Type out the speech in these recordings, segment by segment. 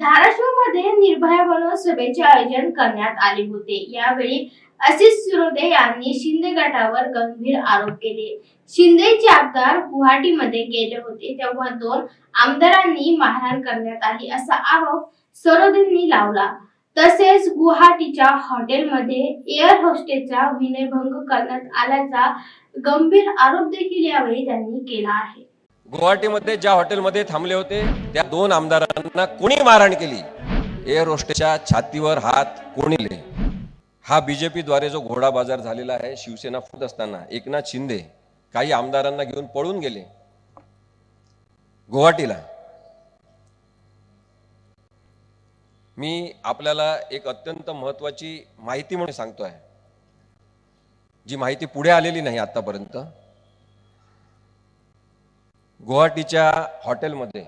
धाराशिवमध्ये निर्भया बनोत्सवेचे आयोजन करण्यात आले होते. यावेळी आशिष सुरोदे यांनी शिंदे गटावर गंभीर आरोप केले. शिंदेचे आमदार गुवाहाटीमध्ये गेले होते. तेव्हा दोन आमदारांनी मारहाण करण्यात आली असा आरोप सरोदेंनी लावला. तसेच गुवाहाटीच्या हॉटेलमध्ये एअर होस्टेसचा विनयभंग करण्यात आल्याचा गंभीर आरोप देखील यावेळी त्यांनी केला आहे. गुवाहाटीमध्ये ज्या हॉटेलमध्ये थांबले होते त्या दोन आमदारांना कोणी मारहाण केली? एअर होस्टेच्या छातीवर हात कोणीले हा बीजेपीद्वारे जो घोडा बाजार झालेला आहे शिवसेना फुट असताना एकनाथ शिंदे काही आमदारांना घेऊन पळून गेले. गुवाहाटीला. मी आपल्याला एक अत्यंत महत्वाची माहिती म्हणून सांगतो आहे जी माहिती पुढे आलेली नाही आतापर्यंत गुवाहाटीच्या हॉटेलमध्ये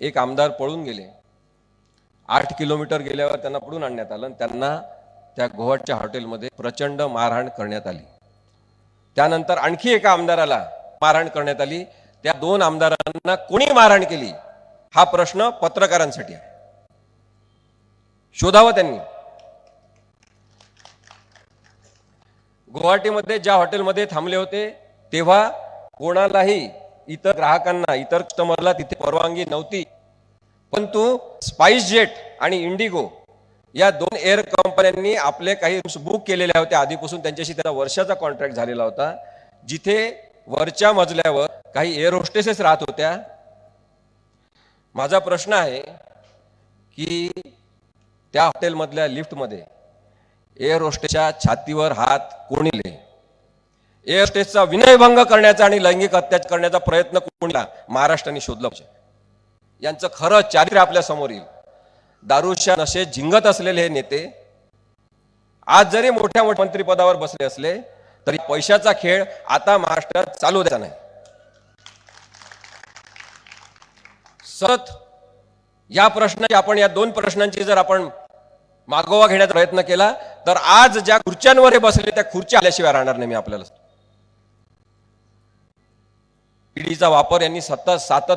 एक आमदार पळून गेले. आठ किलोमीटर गेल्यावर त्यांना पळून आणण्यात आलं आणि त्यांना त्या गुवाहाटीच्या हॉटेलमध्ये प्रचंड मारहाण करण्यात आली. त्यानंतर आणखी एका आमदाराला मारहाण करण्यात आली. त्या दोन आमदारांना कोणी मारहाण केली? हा प्रश्न पत्रकारांसाठी आहे. शोधावं त्यांनी. गुवाहाटीमध्ये ज्या हॉटेलमध्ये थांबले होते तेव्हा कोणालाही इतर ग्राहकांना इतर कस्टमरला तिथे परवानगी नव्हती. परंतु स्पाइस जेट आणि इंडिगो या दोन एअर कंपन्यांनी आपले काही रूम्स बुक केलेल्या होत्या. आधीपासून त्यांच्याशी त्याला वर्षाचा कॉन्ट्रॅक्ट झालेला होता. जिथे वरच्या मजल्यावर काही एअर होस्टेसेस राहत होत्या. माझा प्रश्न आहे की त्या हॉटेलमधल्या लिफ्टमध्ये एअर होस्टेसच्या छातीवर हात कोणीले एअर विनयभंग करण्याचा आणि लैंगिक अत्याचार करण्याचा प्रयत्न कोणीला महाराष्ट्राने शोधला पाहिजे. यांचं खरं चारित्र्य आपल्यासमोर येईल. दारूच्या नशेत झिंगत असलेले हे नेते आज जरी मोठ्या मोठ्या मंत्रिपदावर बसले असले तरी पैशाचा खेळ आता महाराष्ट्रात चालू द्यायचा नाही. सतत या प्रश्नाची आपण या दोन प्रश्नांची जर आपण मागोवा घेण्याचा प्रयत्न केला तर आज ज्या खुर्च्यांवर हे बसले त्या खुर्च्या आल्याशिवाय राहणार नाही मी आपल्याला ईडीचा वापर यांनी सतत सातत्य